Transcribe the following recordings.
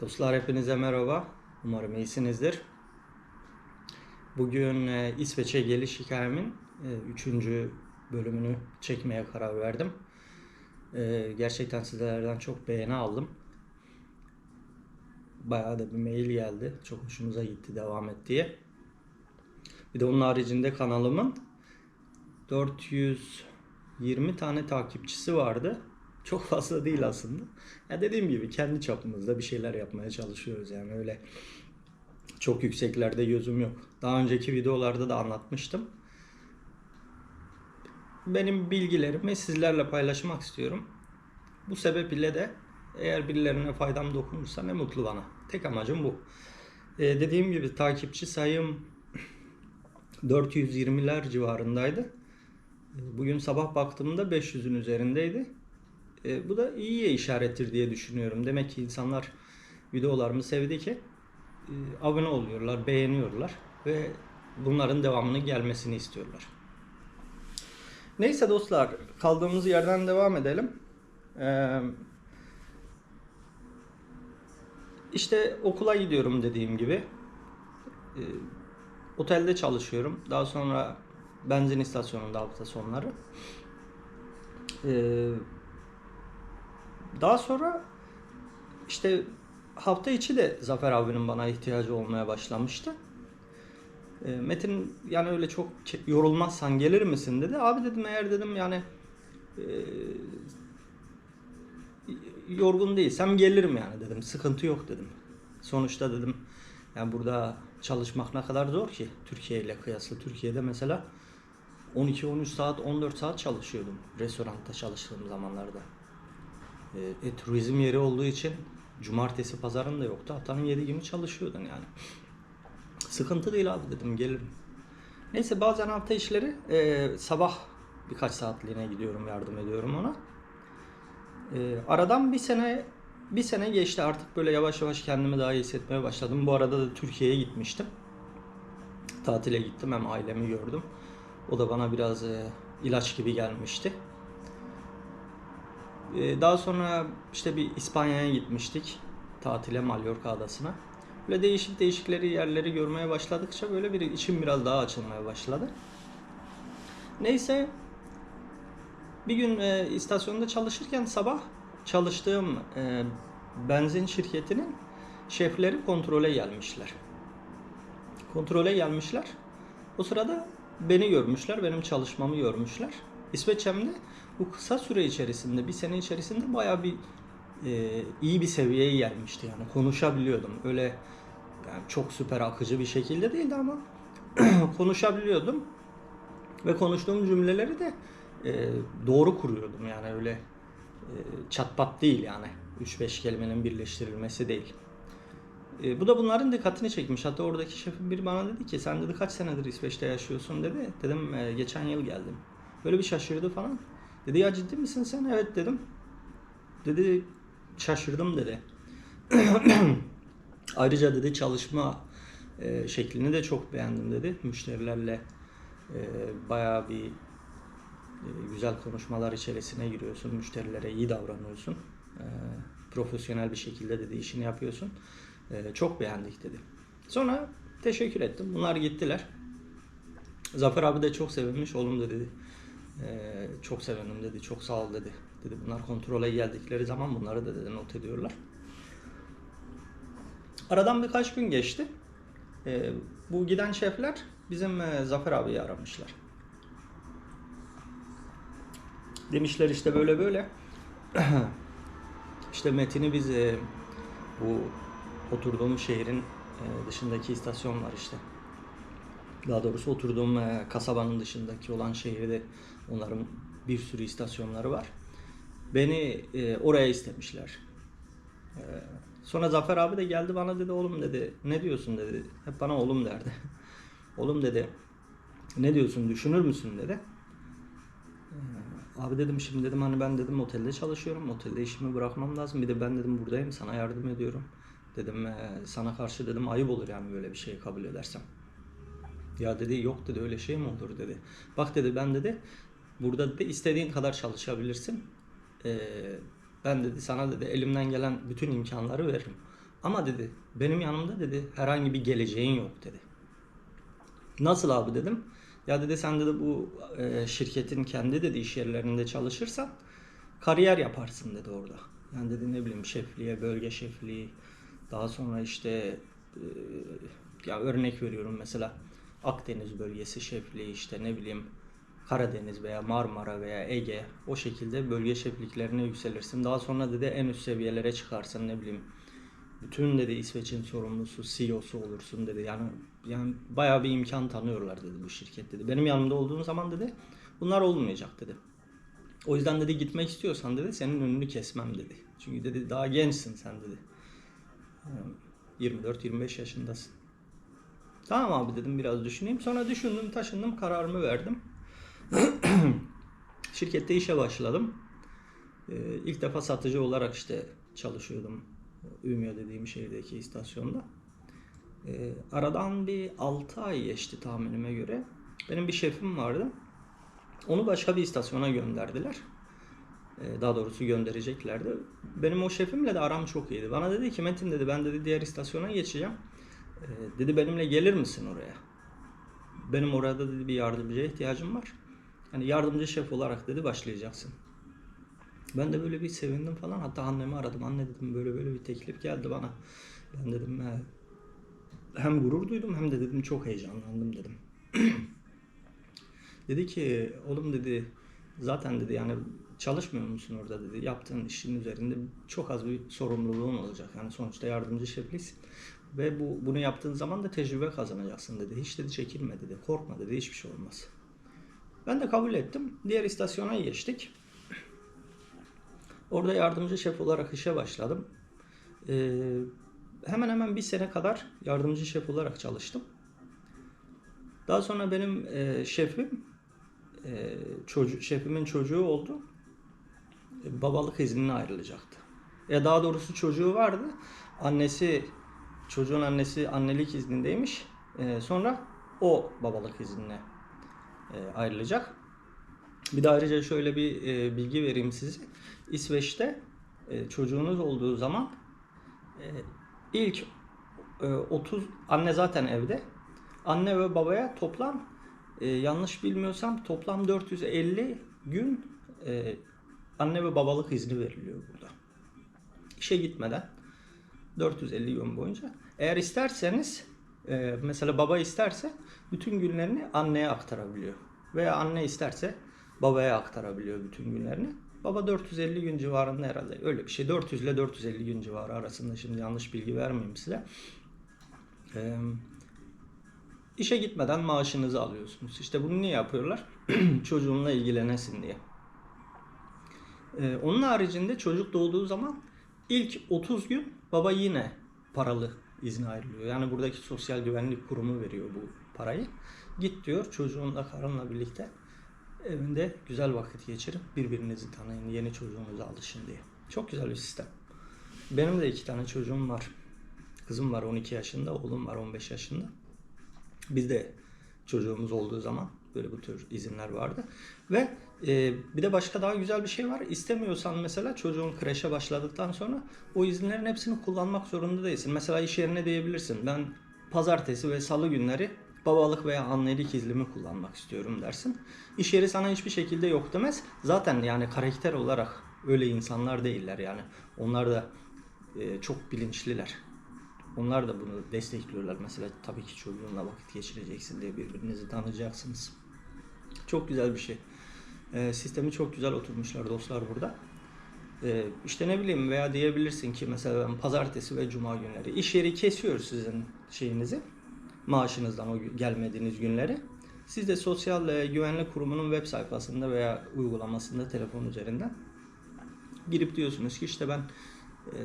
Dostlar hepinize merhaba. Umarım iyisinizdir. Bugün e, İsveç'e geliş hikayemin 3. bölümünü çekmeye karar verdim. E, gerçekten sizlerden çok beğeni aldım. Bayağı da bir mail geldi. Çok hoşumuza gitti devam et diye. Bir de onun haricinde kanalımın 420 tane takipçisi vardı. Çok fazla değil aslında. Ya dediğim gibi kendi çapımızda bir şeyler yapmaya çalışıyoruz yani öyle çok yükseklerde gözüm yok. Daha önceki videolarda da anlatmıştım. Benim bilgilerimi sizlerle paylaşmak istiyorum. Bu sebeple de eğer birilerine faydam dokunursa ne mutlu bana. Tek amacım bu. Ee, dediğim gibi takipçi sayım 420'ler civarındaydı. Bugün sabah baktığımda 500'ün üzerindeydi. E, bu da iyiye işarettir diye düşünüyorum. Demek ki insanlar videolarımı sevdi ki e, abone oluyorlar, beğeniyorlar ve bunların devamının gelmesini istiyorlar. Neyse dostlar, kaldığımız yerden devam edelim. Ee, işte okula gidiyorum dediğim gibi. Ee, otelde çalışıyorum. Daha sonra benzin istasyonunda hafta sonları. Ee, daha sonra işte hafta içi de Zafer abinin bana ihtiyacı olmaya başlamıştı. E, Metin yani öyle çok yorulmazsan gelir misin dedi. Abi dedim eğer dedim yani e, yorgun değilsem gelirim yani dedim. Sıkıntı yok dedim. Sonuçta dedim yani burada çalışmak ne kadar zor ki Türkiye ile kıyasla. Türkiye'de mesela 12-13 saat 14 saat çalışıyordum restoranda çalıştığım zamanlarda. E, e, turizm yeri olduğu için cumartesi pazarın da yoktu. Haftanın 7 günü çalışıyordun yani. Sıkıntı değil abi dedim gelirim. Neyse bazen hafta işleri e, sabah birkaç saatliğine gidiyorum yardım ediyorum ona. E, aradan bir sene bir sene geçti artık böyle yavaş yavaş kendimi daha iyi hissetmeye başladım. Bu arada da Türkiye'ye gitmiştim. Tatile gittim hem ailemi gördüm. O da bana biraz e, ilaç gibi gelmişti. Ee, Daha sonra işte bir İspanya'ya gitmiştik. Tatile Mallorca adasına. Böyle değişik değişikleri yerleri görmeye başladıkça böyle bir içim biraz daha açılmaya başladı. Neyse bir gün e, istasyonda çalışırken sabah çalıştığım e, benzin şirketinin şefleri kontrole gelmişler. Kontrole gelmişler. O sırada beni görmüşler, benim çalışmamı görmüşler. İsveç'emde bu kısa süre içerisinde, bir sene içerisinde bayağı bir e, iyi bir seviyeye gelmişti yani konuşabiliyordum. Öyle yani çok süper akıcı bir şekilde değildi ama konuşabiliyordum ve konuştuğum cümleleri de e, doğru kuruyordum yani öyle e, çatpat değil yani 3-5 kelimenin birleştirilmesi değil. E, bu da bunların dikkatini çekmiş. Hatta oradaki şefim biri bana dedi ki sen dedi kaç senedir İsveç'te yaşıyorsun dedi. Dedim "E, geçen yıl geldim. Böyle bir şaşırdı falan. Dedi ya ciddi misin sen? Evet dedim. Dedi şaşırdım dedi. Ayrıca dedi çalışma e, şeklini de çok beğendim dedi. Müşterilerle e, bayağı bir e, güzel konuşmalar içerisine giriyorsun. Müşterilere iyi davranıyorsun. E, profesyonel bir şekilde dedi işini yapıyorsun. E, çok beğendik dedi. Sonra teşekkür ettim. Bunlar gittiler. Zafer abi de çok sevinmiş. Oğlum da dedi. "Ee, çok sevindim dedi. Çok sağ ol dedi. Dedi bunlar kontrole geldikleri zaman bunları da dedi not ediyorlar. Aradan birkaç gün geçti. Ee, bu giden şefler bizim e, Zafer abiyi aramışlar. Demişler işte böyle böyle. işte Metin'i biz e, bu oturduğumuz şehrin e, dışındaki istasyon var işte. Daha doğrusu oturduğum e, kasabanın dışındaki olan şehirde onların bir sürü istasyonları var. Beni e, oraya istemişler. E, sonra Zafer abi de geldi bana dedi oğlum dedi ne diyorsun dedi. Hep bana oğlum derdi. oğlum dedi ne diyorsun düşünür müsün dedi. E, Abi dedim şimdi dedim hani ben dedim otelde çalışıyorum. Otelde işimi bırakmam lazım. Bir de ben dedim buradayım sana yardım ediyorum. Dedim "e, sana karşı dedim ayıp olur yani böyle bir şeyi kabul edersem. Ya dedi yok dedi öyle şey mi olur dedi. Bak dedi ben dedi burada dedi istediğin kadar çalışabilirsin. Ee, ben dedi sana dedi elimden gelen bütün imkanları veririm. Ama dedi benim yanımda dedi herhangi bir geleceğin yok dedi. Nasıl abi dedim. Ya dedi sen dedi bu e, şirketin kendi dedi iş yerlerinde çalışırsan kariyer yaparsın dedi orada. Yani dedi ne bileyim şefliğe, bölge şefliği, daha sonra işte e, ya örnek veriyorum mesela Akdeniz bölgesi şefliği işte ne bileyim Karadeniz veya Marmara veya Ege o şekilde bölge şefliklerine yükselirsin. Daha sonra dedi en üst seviyelere çıkarsın ne bileyim bütün dedi İsveç'in sorumlusu, CEO'su olursun dedi. Yani yani bayağı bir imkan tanıyorlar dedi bu şirket dedi. Benim yanımda olduğun zaman dedi bunlar olmayacak dedi. O yüzden dedi gitmek istiyorsan dedi senin önünü kesmem dedi. Çünkü dedi daha gençsin sen dedi. Yani 24-25 yaşındasın. Tamam abi dedim biraz düşüneyim. Sonra düşündüm, taşındım, kararımı verdim. Şirkette işe başladım. Ee, ilk defa satıcı olarak işte çalışıyordum. Ümya dediğim şehirdeki istasyonda. Ee, aradan bir 6 ay geçti tahminime göre. Benim bir şefim vardı. Onu başka bir istasyona gönderdiler. Ee, daha doğrusu göndereceklerdi. Benim o şefimle de aram çok iyiydi. Bana dedi ki Metin dedi ben dedi diğer istasyona geçeceğim. Ee, dedi benimle gelir misin oraya? Benim orada dedi bir yardımcıya ihtiyacım var. Hani yardımcı şef olarak dedi başlayacaksın. Ben de böyle bir sevindim falan. Hatta annemi aradım. Anne dedim böyle böyle bir teklif geldi bana. Ben dedim "He." hem gurur duydum hem de dedim çok heyecanlandım dedim. dedi ki oğlum dedi zaten dedi yani çalışmıyor musun orada dedi. Yaptığın işin üzerinde çok az bir sorumluluğun olacak. Yani sonuçta yardımcı şefliksin. Ve bu bunu yaptığın zaman da tecrübe kazanacaksın dedi. Hiç dedi çekinme dedi. Korkma dedi. Hiçbir şey olmaz. Ben de kabul ettim. Diğer istasyona geçtik. Orada yardımcı şef olarak işe başladım. Ee, hemen hemen bir sene kadar yardımcı şef olarak çalıştım. Daha sonra benim e, şefim, e, çocuğu, şefimin çocuğu oldu. E, babalık iznine ayrılacaktı. Ya daha doğrusu çocuğu vardı. Annesi, çocuğun annesi annelik iznindeymiş. E, sonra o babalık iznine e, ayrılacak. Bir de ayrıca şöyle bir e, bilgi vereyim size. İsveç'te e, çocuğunuz olduğu zaman e, ilk e, 30 anne zaten evde. Anne ve babaya toplam e, yanlış bilmiyorsam toplam 450 gün e, anne ve babalık izni veriliyor burada. İşe gitmeden 450 gün boyunca. Eğer isterseniz e, mesela baba isterse bütün günlerini anneye aktarabiliyor. Veya anne isterse babaya aktarabiliyor bütün günlerini. Baba 450 gün civarında herhalde öyle bir şey. 400 ile 450 gün civarı arasında şimdi yanlış bilgi vermeyeyim size. Ee, işe gitmeden maaşınızı alıyorsunuz. İşte bunu niye yapıyorlar? Çocuğunla ilgilenesin diye. Ee, onun haricinde çocuk doğduğu zaman ilk 30 gün baba yine paralı izne ayrılıyor. Yani buradaki sosyal güvenlik kurumu veriyor bu parayı. Git diyor çocuğunla karınla birlikte evinde güzel vakit geçirin. Birbirinizi tanıyın. Yeni çocuğunuza alışın diye. Çok güzel bir sistem. Benim de iki tane çocuğum var. Kızım var 12 yaşında, oğlum var 15 yaşında. Biz de çocuğumuz olduğu zaman böyle bu tür izinler vardı. Ve e, bir de başka daha güzel bir şey var. İstemiyorsan mesela çocuğun kreşe başladıktan sonra o izinlerin hepsini kullanmak zorunda değilsin. Mesela iş yerine diyebilirsin. Ben pazartesi ve salı günleri babalık veya annelik iznimi kullanmak istiyorum dersin. İş yeri sana hiçbir şekilde yok demez. Zaten yani karakter olarak öyle insanlar değiller yani. Onlar da e, çok bilinçliler. Onlar da bunu destekliyorlar. Mesela tabii ki çocuğunla vakit geçireceksin diye birbirinizi tanıyacaksınız. Çok güzel bir şey. E, sistemi çok güzel oturmuşlar dostlar burada. E, işte ne bileyim veya diyebilirsin ki mesela ben pazartesi ve cuma günleri iş yeri kesiyor sizin şeyinizi maaşınızdan o gelmediğiniz günleri. Siz de Sosyal e, Güvenlik Kurumu'nun web sayfasında veya uygulamasında telefon üzerinden girip diyorsunuz ki işte ben e,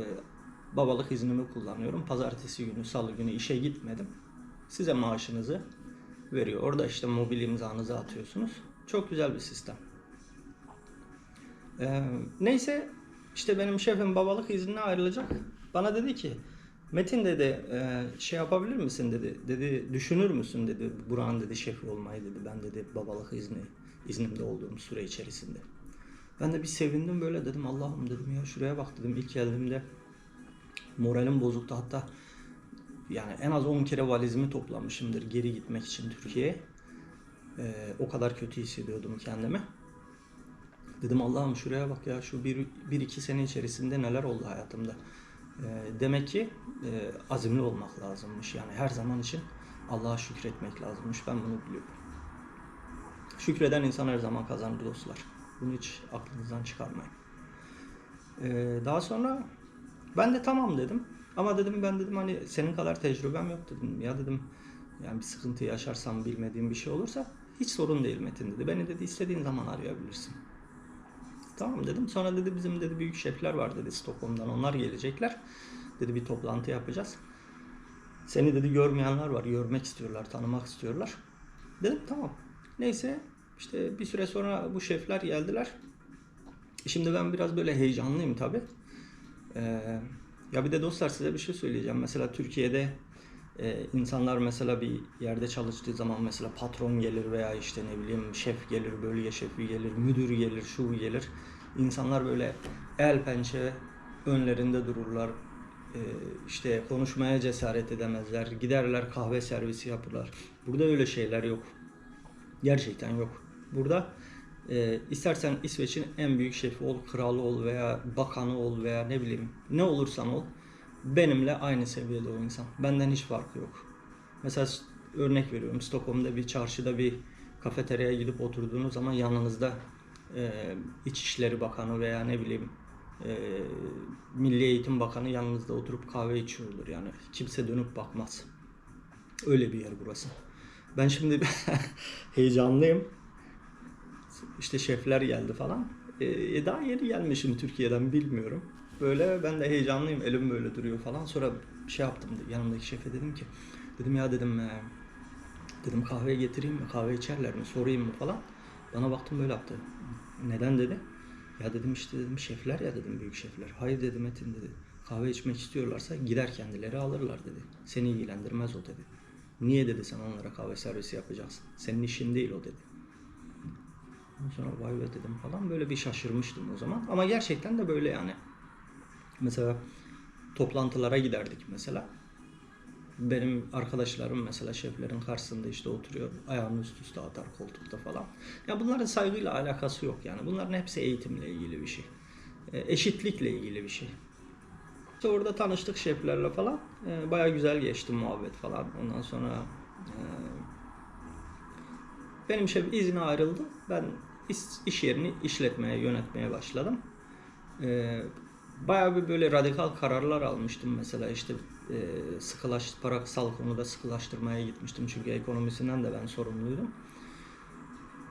babalık iznimi kullanıyorum. Pazartesi günü, salı günü işe gitmedim. Size maaşınızı veriyor. Orada işte mobil imzanızı atıyorsunuz. Çok güzel bir sistem. Ee, neyse işte benim şefim babalık iznine ayrılacak. Bana dedi ki Metin dedi e, şey yapabilir misin dedi. Dedi düşünür müsün dedi. Buran dedi şefi olmayı dedi. Ben dedi babalık izni iznimde olduğum süre içerisinde. Ben de bir sevindim böyle dedim Allah'ım dedim ya şuraya bak dedim ilk geldiğimde Moralim bozuktu hatta yani en az 10 kere valizimi toplamışımdır geri gitmek için Türkiye'ye. Ee, o kadar kötü hissediyordum kendimi. Dedim Allah'ım şuraya bak ya şu bir, bir iki sene içerisinde neler oldu hayatımda. Ee, demek ki e, azimli olmak lazımmış. Yani her zaman için Allah'a şükretmek lazımmış. Ben bunu biliyorum. Şükreden insan her zaman kazanır dostlar. Bunu hiç aklınızdan çıkarmayın. Ee, daha sonra ben de tamam dedim. Ama dedim ben dedim hani senin kadar tecrübem yok dedim. Ya dedim yani bir sıkıntı yaşarsam bilmediğim bir şey olursa hiç sorun değil Metin dedi. Beni dedi istediğin zaman arayabilirsin. Tamam dedim. Sonra dedi bizim dedi büyük şefler var dedi Stockholm'dan. Onlar gelecekler. Dedi bir toplantı yapacağız. Seni dedi görmeyenler var. Görmek istiyorlar, tanımak istiyorlar. Dedim tamam. Neyse işte bir süre sonra bu şefler geldiler. Şimdi ben biraz böyle heyecanlıyım tabi. Ee, ya bir de dostlar size bir şey söyleyeceğim. Mesela Türkiye'de e, insanlar mesela bir yerde çalıştığı zaman mesela patron gelir veya işte ne bileyim şef gelir, bölge şefi gelir, müdür gelir, şu gelir. İnsanlar böyle el pençe önlerinde dururlar. Ee, işte konuşmaya cesaret edemezler. Giderler kahve servisi yapırlar. Burada öyle şeyler yok. Gerçekten yok. Burada e, istersen İsveç'in en büyük şefi ol, kralı ol veya bakanı ol veya ne bileyim ne olursan ol benimle aynı seviyede o insan. Benden hiç farkı yok. Mesela örnek veriyorum Stockholm'da bir çarşıda bir kafeteryaya gidip oturduğunuz zaman yanınızda e, İçişleri Bakanı veya ne bileyim e, Milli Eğitim Bakanı yanınızda oturup kahve içiyordur yani. Kimse dönüp bakmaz. Öyle bir yer burası. Ben şimdi heyecanlıyım. İşte şefler geldi falan. Ee, daha yeni gelmişim Türkiye'den bilmiyorum. Böyle ben de heyecanlıyım. Elim böyle duruyor falan. Sonra şey yaptım. Yanımdaki şefe dedim ki dedim ya dedim "e, dedim kahve getireyim mi? Kahve içerler mi? Sorayım mı falan. Bana baktım böyle yaptı. Neden dedi? Ya dedim işte dedim şefler ya dedim büyük şefler. Hayır dedim Metin dedi. Kahve içmek istiyorlarsa gider kendileri alırlar dedi. Seni ilgilendirmez o dedi. Niye dedi sen onlara kahve servisi yapacaksın? Senin işin değil o dedi. Sonra vay be dedim falan böyle bir şaşırmıştım o zaman. Ama gerçekten de böyle yani. Mesela toplantılara giderdik mesela. Benim arkadaşlarım mesela şeflerin karşısında işte oturuyor. Ayağını üst üste atar koltukta falan. Ya bunların saygıyla alakası yok yani. Bunların hepsi eğitimle ilgili bir şey. E, Eşitlikle ilgili bir şey. İşte orada tanıştık şeflerle falan. E, Baya güzel geçti muhabbet falan. Ondan sonra e, benim şef izine ayrıldı. Ben iş, iş yerini işletmeye, yönetmeye başladım. Ee, bayağı bir böyle radikal kararlar almıştım mesela işte e, sıkılaş, parasal konuda sıkılaştırmaya gitmiştim çünkü ekonomisinden de ben sorumluydum.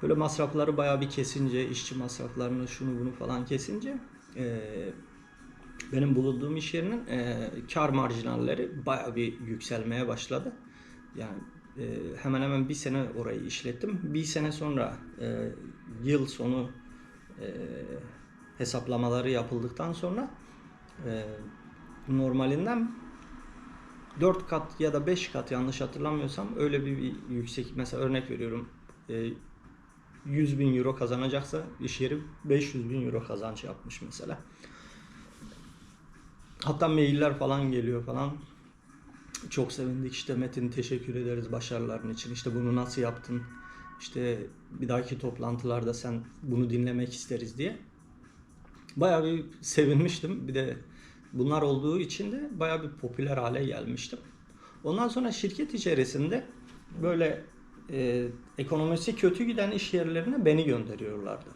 Böyle masrafları bayağı bir kesince, işçi masraflarını şunu bunu falan kesince e, benim bulunduğum iş yerinin e, kar marjinalleri bayağı bir yükselmeye başladı. Yani e, hemen hemen bir sene orayı işlettim. Bir sene sonra e, yıl sonu e, hesaplamaları yapıldıktan sonra e, normalinden 4 kat ya da 5 kat yanlış hatırlamıyorsam öyle bir, bir yüksek mesela örnek veriyorum e, 100 bin euro kazanacaksa iş yeri 500 bin euro kazanç yapmış mesela. Hatta mailler falan geliyor falan. Çok sevindik işte Metin teşekkür ederiz başarıların için. İşte bunu nasıl yaptın? İşte bir dahaki toplantılarda sen bunu dinlemek isteriz diye. Bayağı bir sevinmiştim. Bir de bunlar olduğu için de bayağı bir popüler hale gelmiştim. Ondan sonra şirket içerisinde böyle e, ekonomisi kötü giden iş yerlerine beni gönderiyorlardı.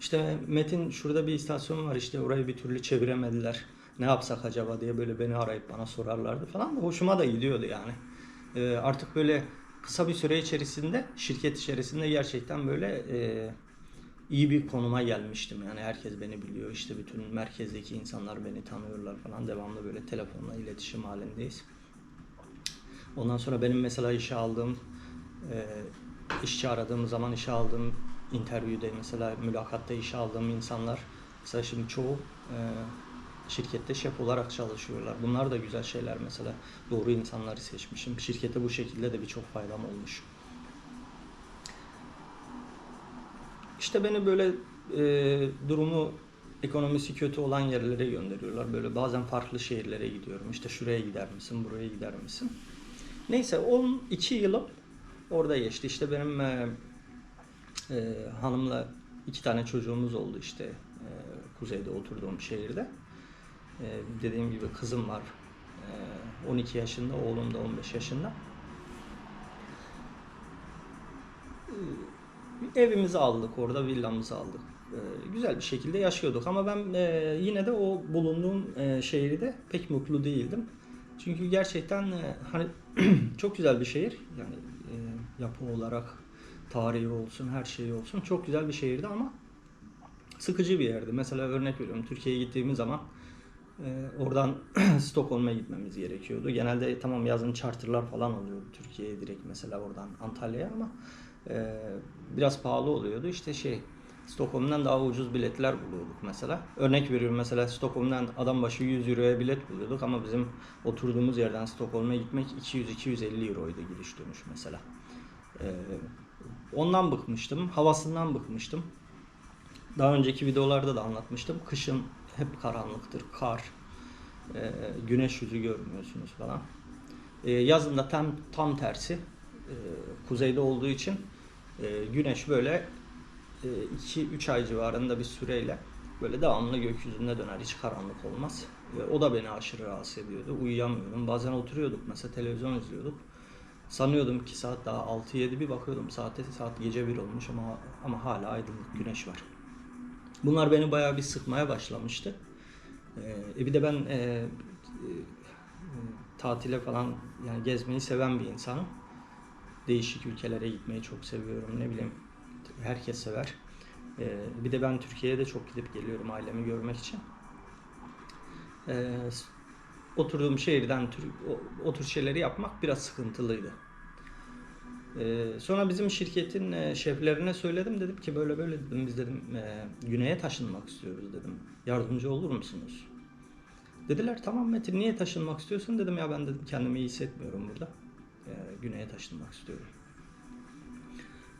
İşte Metin şurada bir istasyon var işte orayı bir türlü çeviremediler. Ne yapsak acaba diye böyle beni arayıp bana sorarlardı falan da hoşuma da gidiyordu yani. Ee, artık böyle kısa bir süre içerisinde şirket içerisinde gerçekten böyle e, iyi bir konuma gelmiştim. Yani herkes beni biliyor işte bütün merkezdeki insanlar beni tanıyorlar falan devamlı böyle telefonla iletişim halindeyiz. Ondan sonra benim mesela işe aldığım, e, işçi aradığım zaman işe aldığım interview'de mesela mülakatta işe aldığım insanlar mesela şimdi çoğu e, şirkette şef olarak çalışıyorlar. Bunlar da güzel şeyler mesela. Doğru insanları seçmişim. Şirkete bu şekilde de birçok faydam olmuş. İşte beni böyle e, durumu ekonomisi kötü olan yerlere gönderiyorlar. Böyle bazen farklı şehirlere gidiyorum. İşte şuraya gider misin, buraya gider misin? Neyse 12 yılım orada geçti. İşte benim e, e, hanımla iki tane çocuğumuz oldu işte e, kuzeyde oturduğum şehirde. E, dediğim gibi kızım var. E, 12 yaşında, oğlum da 15 yaşında. E, evimizi aldık orada, villamızı aldık. E, güzel bir şekilde yaşıyorduk ama ben e, yine de o bulunduğum e, şehirde pek mutlu değildim. Çünkü gerçekten e, hani çok güzel bir şehir. Yani e, yapı olarak, tarihi olsun, her şeyi olsun çok güzel bir şehirdi ama sıkıcı bir yerdi. Mesela örnek veriyorum Türkiye'ye gittiğimiz zaman oradan Stockholm'a gitmemiz gerekiyordu. Genelde tamam yazın charterlar falan oluyordu Türkiye'ye direkt mesela oradan Antalya'ya ama e, biraz pahalı oluyordu. İşte şey Stockholm'dan daha ucuz biletler buluyorduk mesela. Örnek veriyorum mesela Stockholm'dan adam başı 100 euroya bilet buluyorduk ama bizim oturduğumuz yerden Stockholm'a gitmek 200-250 euroydu gidiş dönüş mesela. Ee, ondan bıkmıştım, havasından bıkmıştım. Daha önceki videolarda da anlatmıştım. Kışın hep karanlıktır, kar, e, güneş yüzü görmüyorsunuz falan. E, yazın tam tam tersi. E, kuzeyde olduğu için e, güneş böyle 2-3 ay civarında bir süreyle böyle devamlı gökyüzünde döner. Hiç karanlık olmaz. E, o da beni aşırı rahatsız ediyordu. Uyuyamıyordum. Bazen oturuyorduk mesela televizyon izliyorduk. Sanıyordum ki saat daha 6-7 bir bakıyordum saate saat gece 1 olmuş ama ama hala aydınlık güneş var. Bunlar beni bayağı bir sıkmaya başlamıştı. Ee, bir de ben e, e, tatile falan yani gezmeyi seven bir insanım. Değişik ülkelere gitmeyi çok seviyorum. Ne bileyim herkes sever. Ee, bir de ben Türkiye'ye de çok gidip geliyorum ailemi görmek için. Ee, oturduğum şehirden tür, şeyleri yapmak biraz sıkıntılıydı. Ee, sonra bizim şirketin e, şeflerine söyledim dedim ki böyle böyle dedim biz dedim e, güneye taşınmak istiyoruz dedim. Yardımcı olur musunuz? Dediler tamam Metin niye taşınmak istiyorsun dedim ya ben dedim kendimi iyi hissetmiyorum burada. E, güneye taşınmak istiyorum.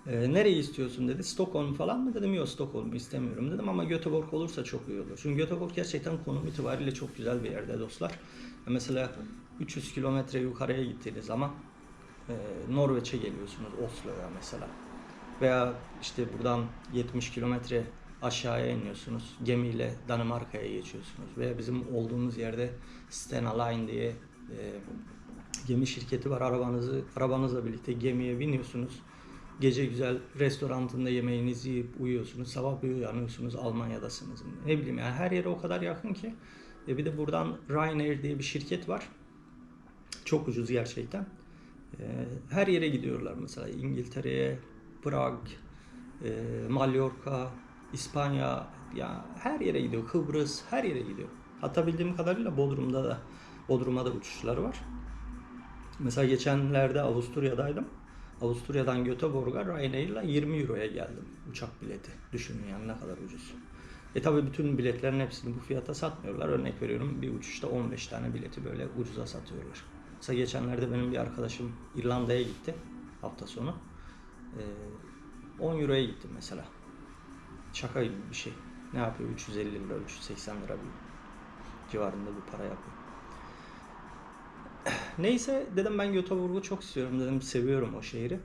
E, nereyi istiyorsun dedi. Stockholm falan mı dedim. Yok Stockholm'u istemiyorum dedim ama Göteborg olursa çok iyi olur. Çünkü Göteborg gerçekten konum itibariyle çok güzel bir yerde dostlar. E, mesela 300 kilometre yukarıya gittiğiniz zaman e, Norveç'e geliyorsunuz Oslo'ya mesela. Veya işte buradan 70 kilometre aşağıya iniyorsunuz. Gemiyle Danimarka'ya geçiyorsunuz. Veya bizim olduğumuz yerde Stena Line diye e, gemi şirketi var. Arabanızı arabanızla birlikte gemiye biniyorsunuz. Gece güzel restorantında yemeğinizi yiyip uyuyorsunuz. Sabah bir uyanıyorsunuz Almanya'dasınız. Ne bileyim yani her yere o kadar yakın ki. E bir de buradan Ryanair diye bir şirket var. Çok ucuz gerçekten. E, her yere gidiyorlar mesela İngiltere'ye, Prag, e, Mallorca, İspanya ya her yere gidiyor. Kıbrıs her yere gidiyor. Hatta bildiğim kadarıyla Bodrum'da da Bodrum'a da uçuşları var. Mesela geçenlerde Avusturya'daydım. Avusturya'dan Göteborg'a Ryanair'la 20 Euro'ya geldim uçak bileti. Düşünün yani ne kadar ucuz. E tabi bütün biletlerin hepsini bu fiyata satmıyorlar. Örnek veriyorum bir uçuşta 15 tane bileti böyle ucuza satıyorlar. Mesela geçenlerde benim bir arkadaşım İrlanda'ya gitti hafta sonu. E, 10 Euro'ya gittim mesela. Şaka gibi bir şey. Ne yapıyor? 350 lira, 380 lira bir civarında bir para yapıyor. Neyse dedim ben Göteborg'u çok istiyorum dedim seviyorum o şehri.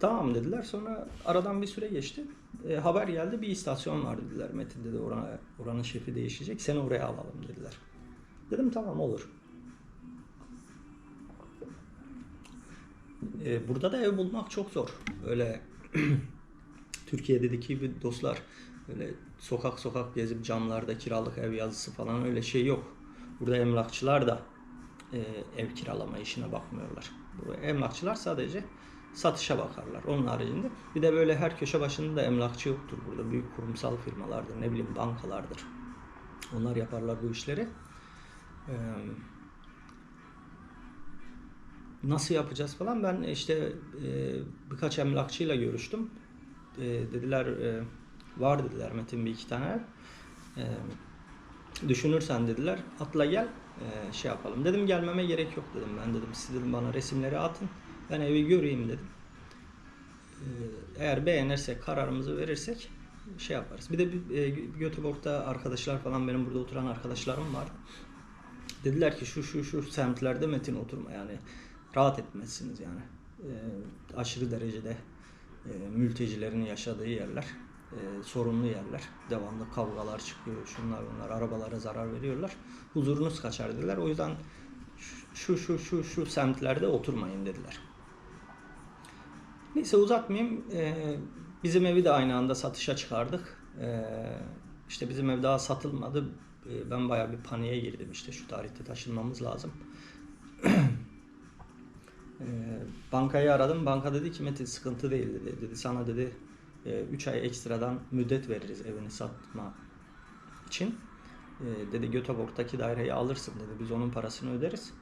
Tamam dediler sonra aradan bir süre geçti. E, haber geldi bir istasyon var dediler. Metin dedi orana, oranın şefi değişecek seni oraya alalım dediler. Dedim tamam olur. E, burada da ev bulmak çok zor. Öyle Türkiye'deki gibi dostlar böyle sokak sokak gezip camlarda kiralık ev yazısı falan öyle şey yok. Burada emlakçılar da e, ev kiralama işine bakmıyorlar. Bu emlakçılar sadece satışa bakarlar. Onun haricinde bir de böyle her köşe başında da emlakçı yoktur burada. Büyük kurumsal firmalardır, ne bileyim bankalardır. Onlar yaparlar bu işleri. Ee, nasıl yapacağız falan ben işte e, birkaç emlakçıyla görüştüm. E, dediler e, var dediler Metin bir iki tane. E, düşünürsen dediler atla gel e, şey yapalım. Dedim gelmeme gerek yok dedim ben dedim. Siz dedim bana resimleri atın. Ben evi göreyim dedim. E, eğer beğenirsek kararımızı verirsek şey yaparız. Bir de e, Göteborg'da arkadaşlar falan benim burada oturan arkadaşlarım var. Dediler ki şu şu şu semtlerde metin oturma yani rahat etmezsiniz yani. E, aşırı derecede e, mültecilerin yaşadığı yerler, e, sorunlu yerler. Devamlı kavgalar çıkıyor, şunlar bunlar, arabalara zarar veriyorlar. Huzurunuz kaçar dediler. O yüzden şu şu şu şu semtlerde oturmayın dediler. Neyse uzatmayayım. Ee, bizim evi de aynı anda satışa çıkardık. Ee, işte bizim ev daha satılmadı. Ee, ben bayağı bir paniğe girdim işte şu tarihte taşınmamız lazım. Ee, bankayı aradım. Banka dedi ki Metin sıkıntı değil dedi. Dedi sana dedi 3 ay ekstradan müddet veririz evini satma için. Ee, dedi Göteborg'daki daireyi alırsın dedi. Biz onun parasını öderiz.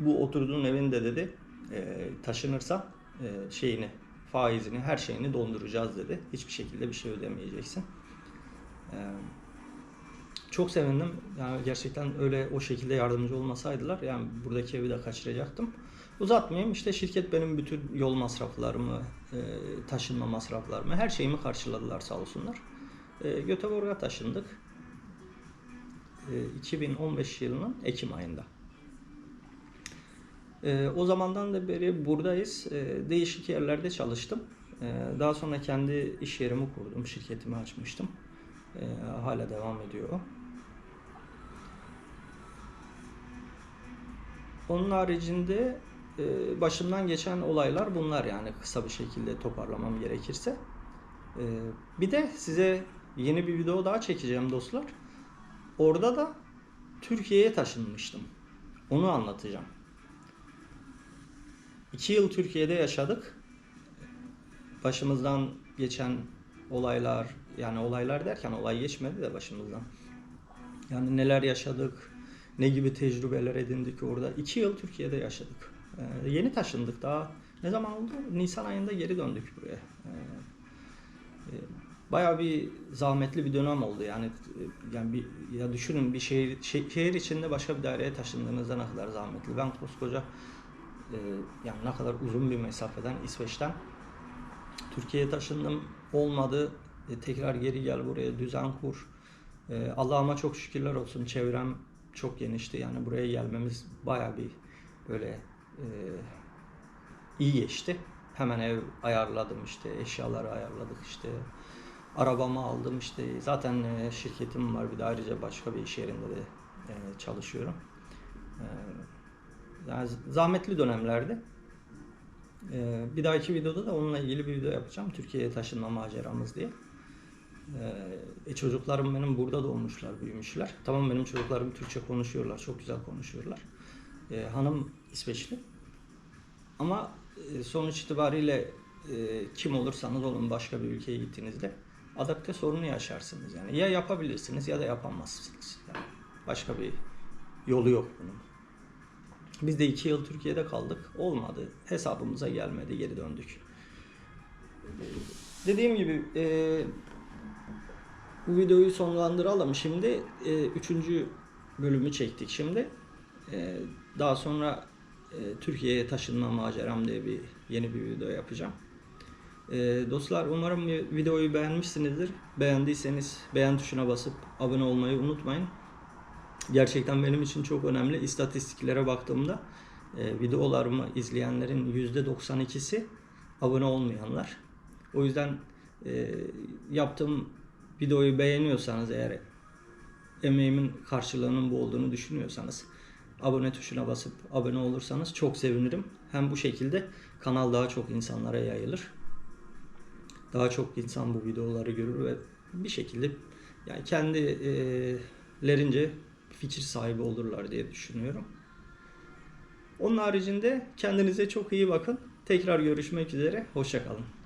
Bu oturduğun evinde dedi e, taşınırsa e, şeyini, faizini, her şeyini donduracağız dedi. Hiçbir şekilde bir şey ödemeyeceksin. E, çok sevindim. Yani gerçekten öyle o şekilde yardımcı olmasaydılar yani buradaki evi de kaçıracaktım. Uzatmayayım. İşte şirket benim bütün yol masraflarımı, e, taşınma masraflarımı, her şeyimi karşıladılar sağ olsunlar. E, Göteborg'a taşındık. E, 2015 yılının Ekim ayında. E, o zamandan da beri buradayız. E, değişik yerlerde çalıştım. E, daha sonra kendi iş yerimi kurdum, şirketimi açmıştım. E, hala devam ediyor. Onun haricinde e, başımdan geçen olaylar bunlar yani kısa bir şekilde toparlamam gerekirse. E, bir de size yeni bir video daha çekeceğim dostlar. Orada da Türkiye'ye taşınmıştım. Onu anlatacağım. İki yıl Türkiye'de yaşadık. Başımızdan geçen olaylar, yani olaylar derken olay geçmedi de başımızdan. Yani neler yaşadık, ne gibi tecrübeler edindik orada. İki yıl Türkiye'de yaşadık. Ee, yeni taşındık daha. Ne zaman oldu? Nisan ayında geri döndük buraya. Ee, e, bayağı bir zahmetli bir dönem oldu. Yani e, yani bir ya düşünün bir şehir şe- şehir içinde başka bir daireye taşındığınızda ne kadar zahmetli. Ben koskoca e, yani ne kadar uzun bir mesafeden İsveç'ten Türkiye'ye taşındım. Olmadı. E, tekrar geri gel buraya düzen kur. E, Allah'ıma çok şükürler olsun. Çevrem çok genişti. Yani buraya gelmemiz baya bir böyle e, iyi geçti. Hemen ev ayarladım işte eşyaları ayarladık işte arabamı aldım işte zaten e, şirketim var bir de ayrıca başka bir iş yerinde de e, çalışıyorum. E, yani zahmetli dönemlerdi. Ee, bir dahaki videoda da onunla ilgili bir video yapacağım. Türkiye'ye taşınma maceramız diye. Ee, e, çocuklarım benim burada doğmuşlar, büyümüşler. Tamam benim çocuklarım Türkçe konuşuyorlar, çok güzel konuşuyorlar. Ee, hanım İsveçli. Ama e, sonuç itibariyle e, kim olursanız olun başka bir ülkeye gittiğinizde adapte sorunu yaşarsınız. Yani ya yapabilirsiniz ya da yapamazsınız. Yani başka bir yolu yok bunun. Biz de iki yıl Türkiye'de kaldık. Olmadı. Hesabımıza gelmedi. Geri döndük. Dediğim gibi e, bu videoyu sonlandıralım. Şimdi e, üçüncü bölümü çektik şimdi. E, daha sonra Türkiye'ye taşınma maceram diye bir yeni bir video yapacağım. E, dostlar umarım videoyu beğenmişsinizdir. Beğendiyseniz beğen tuşuna basıp abone olmayı unutmayın gerçekten benim için çok önemli. İstatistiklere baktığımda e, videolarımı izleyenlerin %92'si abone olmayanlar. O yüzden e, yaptığım videoyu beğeniyorsanız eğer emeğimin karşılığının bu olduğunu düşünüyorsanız abone tuşuna basıp abone olursanız çok sevinirim. Hem bu şekilde kanal daha çok insanlara yayılır. Daha çok insan bu videoları görür ve bir şekilde yani kendilerince fikir sahibi olurlar diye düşünüyorum. Onun haricinde kendinize çok iyi bakın. Tekrar görüşmek üzere. Hoşçakalın.